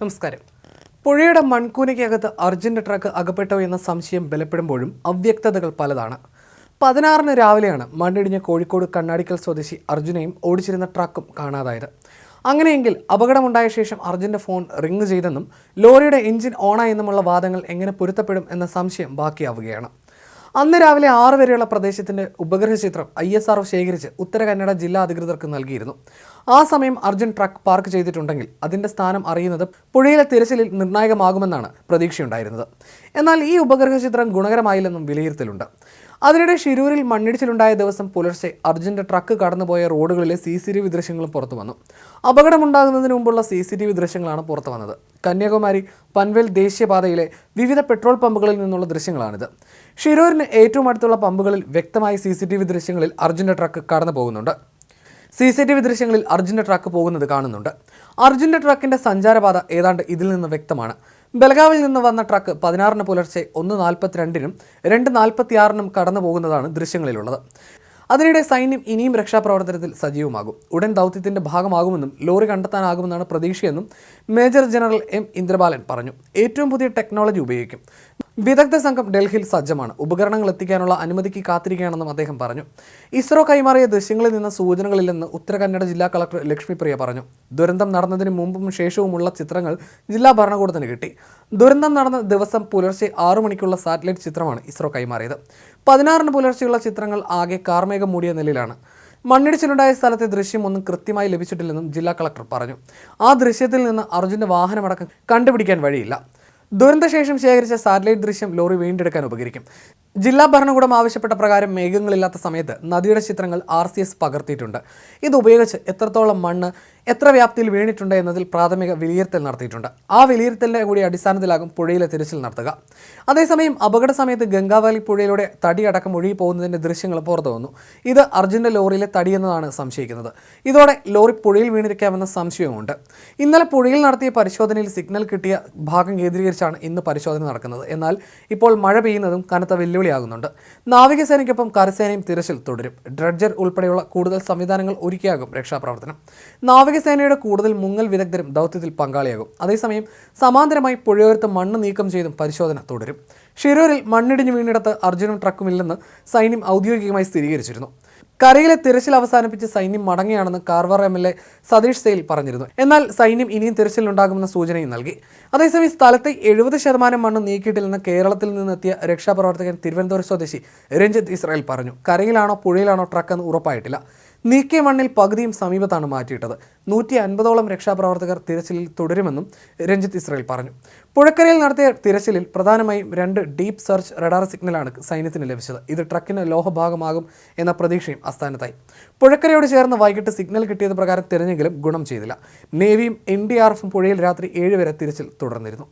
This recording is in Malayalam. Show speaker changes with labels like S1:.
S1: നമസ്കാരം. പുഴയുടെ മൺകൂനയ്ക്കകത്ത് അർജന്റ് ട്രക്ക് അകപ്പെട്ടോ എന്ന സംശയം ബലപ്പെടുമ്പോഴും അവ്യക്തതകൾ പലതാണ്. പതിനാറിന് രാവിലെയാണ് മണ്ണിടിഞ്ഞ കോഴിക്കോട് കണ്ണാടിക്കൽ സ്വദേശി അർജുനയും ഓടിച്ചിരുന്ന ട്രക്കും കാണാതായത്. അങ്ങനെയെങ്കിൽ അപകടമുണ്ടായ ശേഷം അർജുന്റെ ഫോൺ റിങ് ചെയ്തെന്നും ലോറിയുടെ എഞ്ചിൻ ഓണായെന്നുമുള്ള വാദങ്ങൾ എങ്ങനെ പൊരുത്തപ്പെടും എന്ന സംശയം ബാക്കിയാവുകയാണ്. അന്ന് രാവിലെ ആറ് വരെയുള്ള പ്രദേശത്തിന്റെ ഉപഗ്രഹ ചിത്രം ഐ എസ് ആർ ശേഖരിച്ച് ഉത്തര കന്നഡ ജില്ലാ അധികൃതർക്ക് നൽകിയിരുന്നു. ആ സമയം അർജുൻ ട്രക്ക് പാർക്ക് ചെയ്തിട്ടുണ്ടെങ്കിൽ അതിന്റെ സ്ഥാനം അറിയുന്നത് പുഴയിലെ തിരച്ചിലിൽ നിർണായകമാകുമെന്നാണ് പ്രതീക്ഷയുണ്ടായിരുന്നത്. എന്നാൽ ഈ ഉപഗ്രഹ ചിത്രം ഗുണകരമായില്ലെന്നും വിലയിരുത്തലുണ്ട്. അതിനിടെ ഷിരൂരിൽ മണ്ണിടിച്ചിലുണ്ടായ ദിവസം പുലർച്ചെ അർജുന്റെ ട്രക്ക് കടന്നുപോയ റോഡുകളിലെ സി സി ടി വി ദൃശ്യങ്ങളും പുറത്തു വന്നു. അപകടമുണ്ടാകുന്നതിന് മുമ്പുള്ള സി സി ടി വി ദൃശ്യങ്ങളാണ് പുറത്തു വന്നത്. കന്യാകുമാരി പൻവേൽ ദേശീയപാതയിലെ വിവിധ പെട്രോൾ പമ്പുകളിൽ നിന്നുള്ള ദൃശ്യങ്ങളാണിത്. ഷിരൂരിന് ഏറ്റവും അടുത്തുള്ള പമ്പുകളിൽ വ്യക്തമായി സി സി ടി വി ദൃശ്യങ്ങളിൽ അർജുന്റെ ട്രക്ക് കടന്നു പോകുന്നുണ്ട് സി സി ടി വി ദൃശ്യങ്ങളിൽ അർജുന്റെ ട്രക്ക് പോകുന്നത് കാണുന്നുണ്ട്. അർജുന്റെ ട്രക്കിന്റെ സഞ്ചാരപാത ഏതാണ്ട് ഇതിൽ നിന്ന് വ്യക്തമാണ്. ബലഗാവിൽ നിന്ന് വന്ന ട്രക്ക് പതിനാറിന് പുലർച്ചെ ഒന്ന് നാൽപ്പത്തിരണ്ടിനും രണ്ട് നാൽപ്പത്തിയാറിനും കടന്നു പോകുന്നതാണ് ദൃശ്യങ്ങളിലുള്ളത്. അതിനിടെ സൈന്യം ഇനിയും രക്ഷാപ്രവർത്തനത്തിൽ സജീവമാകും. ഉടൻ ദൗത്യത്തിന്റെ ഭാഗമാകുമെന്നും ലോറി കണ്ടെത്താനാകുമെന്നാണ് പ്രതീക്ഷയെന്നും മേജർ ജനറൽ എം ഇന്ദ്രബാലൻ പറഞ്ഞു. ഏറ്റവും പുതിയ ടെക്നോളജി ഉപയോഗിക്കും. വിദഗ്ധ സംഘം ഡൽഹിയിൽ സജ്ജമാണ്. ഉപകരണങ്ങൾ എത്തിക്കാനുള്ള അനുമതിക്ക് കാത്തിരിക്കുകയാണെന്നും അദ്ദേഹം പറഞ്ഞു. ഇസ്രോ കൈമാറിയ ദൃശ്യങ്ങളിൽ നിന്ന് സൂചനകളില്ലെന്ന് ഉത്തര കന്നഡ ജില്ലാ കളക്ടർ ലക്ഷ്മിപ്രിയ പറഞ്ഞു. ദുരന്തം നടന്നതിന് മുമ്പും ശേഷവുമുള്ള ചിത്രങ്ങൾ ജില്ലാ ഭരണകൂടത്തിന് കിട്ടി. ദുരന്തം നടന്ന ദിവസം പുലർച്ചെ ആറു മണിക്കുള്ള സാറ്റലൈറ്റ് ചിത്രമാണ് ഇസ്രോ കൈമാറിയത്. പതിനാറിന് പുലർച്ചെയുള്ള ചിത്രങ്ങൾ ആകെ കാർമേഘം മൂടിയ നിലയിലാണ്. മണ്ണിടിച്ചിലുണ്ടായ സ്ഥലത്തെ ദൃശ്യം ഒന്നും കൃത്യമായി ലഭിച്ചിട്ടില്ലെന്നും ജില്ലാ കളക്ടർ പറഞ്ഞു. ആ ദൃശ്യത്തിൽ നിന്ന് അർജുന്റെ വാഹനമടക്കം കണ്ടുപിടിക്കാൻ വഴിയില്ല. ദുരന്തശേഷം ശേഖരിച്ച സാറ്റലൈറ്റ് ദൃശ്യം ലോറി വീണ്ടെടുക്കാൻ ഉപകരിക്കും. ജില്ലാ ഭരണകൂടം ആവശ്യപ്പെട്ട പ്രകാരം മേഘങ്ങളില്ലാത്ത സമയത്ത് നദിയുടെ ചിത്രങ്ങൾ ആർ സി എസ് പകർത്തിയിട്ടുണ്ട്. ഇത് ഉപയോഗിച്ച് എത്രത്തോളം മണ്ണ് എത്ര വ്യാപ്തിയിൽ വീണിട്ടുണ്ട് എന്നതിൽ പ്രാഥമിക വിലയിരുത്തൽ നടത്തിയിട്ടുണ്ട്. ആ വിലയിരുത്തലിന്റെ കൂടി അടിസ്ഥാനത്തിലാകും പുഴയിലെ തിരച്ചിൽ നടത്തുക. അതേസമയം അപകട സമയത്ത് ഗംഗാവാലി പുഴയിലൂടെ തടി അടക്കം ഒഴുകി പോകുന്നതിന്റെ ദൃശ്യങ്ങൾ പുറത്തു വന്നു. ഇത് അർജുന്റെ ലോറിയിലെ തടി എന്നതാണ് സംശയിക്കുന്നത്. ഇതോടെ ലോറി പുഴയിൽ വീണിരിക്കാമെന്ന സംശയവുമുണ്ട്. ഇന്നലെ പുഴയിൽ നടത്തിയ പരിശോധനയിൽ സിഗ്നൽ കിട്ടിയ ഭാഗം കേന്ദ്രീകരിച്ചാണ് ഇന്ന് പരിശോധന നടക്കുന്നത്. എന്നാൽ ഇപ്പോൾ മഴ പെയ്യുന്നതും കനത്ത വെല്ലുവിളിയാകുന്നുണ്ട് നാവികസേനയ്ക്കൊപ്പം കരസേനയും തിരച്ചിൽ തുടരും. ഡ്രഡ്ജർ ഉൾപ്പെടെയുള്ള കൂടുതൽ സംവിധാനങ്ങൾ ഒരുക്കിയാകും രക്ഷാപ്രവർത്തനം. നാവികസേനയുടെ കൂടുതൽ മുങ്ങൽ വിദഗ്ധരും ദൗത്യത്തിൽ പങ്കാളിയാകും. അതേസമയം സമാന്തരമായി പുഴയോരത്ത് മണ്ണ് നീക്കം ചെയ്തും പരിശോധന തുടരും. ഷിരൂരിൽ മണ്ണിടിഞ്ഞു വീണിടത്ത് അർജുനും ട്രക്കുമില്ലെന്ന് സൈന്യം ഔദ്യോഗികമായി സ്ഥിരീകരിച്ചിരുന്നു. കരയിലെ തിരച്ചിൽ അവസാനിപ്പിച്ച് സൈന്യം മടങ്ങിയാണെന്ന് Karwar M L A Satish Sail പറഞ്ഞിരുന്നു. എന്നാൽ സൈന്യം ഇനിയും തിരച്ചിലുണ്ടാകുമെന്ന സൂചനയും നൽകി. അതേസമയം സ്ഥലത്തെ എഴുപത് ശതമാനം മണ്ണ് നീക്കിയിട്ടില്ലെന്ന് കേരളത്തിൽ നിന്നെത്തിയ രക്ഷാപ്രവർത്തകൻ തിരുവനന്തപുരം സ്വദേശി രഞ്ജിത് ഇസ്രായേൽ പറഞ്ഞു. കരയിലാണോ പുഴയിലാണോ ട്രക്ക് എന്ന് ഉറപ്പായിട്ടില്ല. നീക്കിയ മണ്ണിൽ പകുതിയും സമീപത്താണ് മാറ്റിയിട്ടത്. നൂറ്റി അൻപതോളം രക്ഷാപ്രവർത്തകർ തിരച്ചിലിൽ തുടരുമെന്നും രഞ്ജിത്ത് ഇസ്രയേൽ പറഞ്ഞു. പുഴക്കരയിൽ നടത്തിയ തിരച്ചിലിൽ പ്രധാനമായും രണ്ട് ഡീപ്പ് സെർച്ച് റഡാർ സിഗ്നലാണ് സൈന്യത്തിന് ലഭിച്ചത്. ഇത് ട്രക്കിന് ലോഹഭാഗമാകും എന്ന പ്രതീക്ഷയും അസ്ഥാനത്തായി പുഴക്കരയോട് ചേർന്ന് വൈകിട്ട് സിഗ്നൽ കിട്ടിയത് പ്രകാരം തിരഞ്ഞെങ്കിലും ഗുണം ചെയ്തില്ല. നേവിയും എൻ ഡി ആർ എഫും പുഴയിൽ രാത്രി ഏഴ് വരെ തിരച്ചിൽ തുടർന്നിരുന്നു.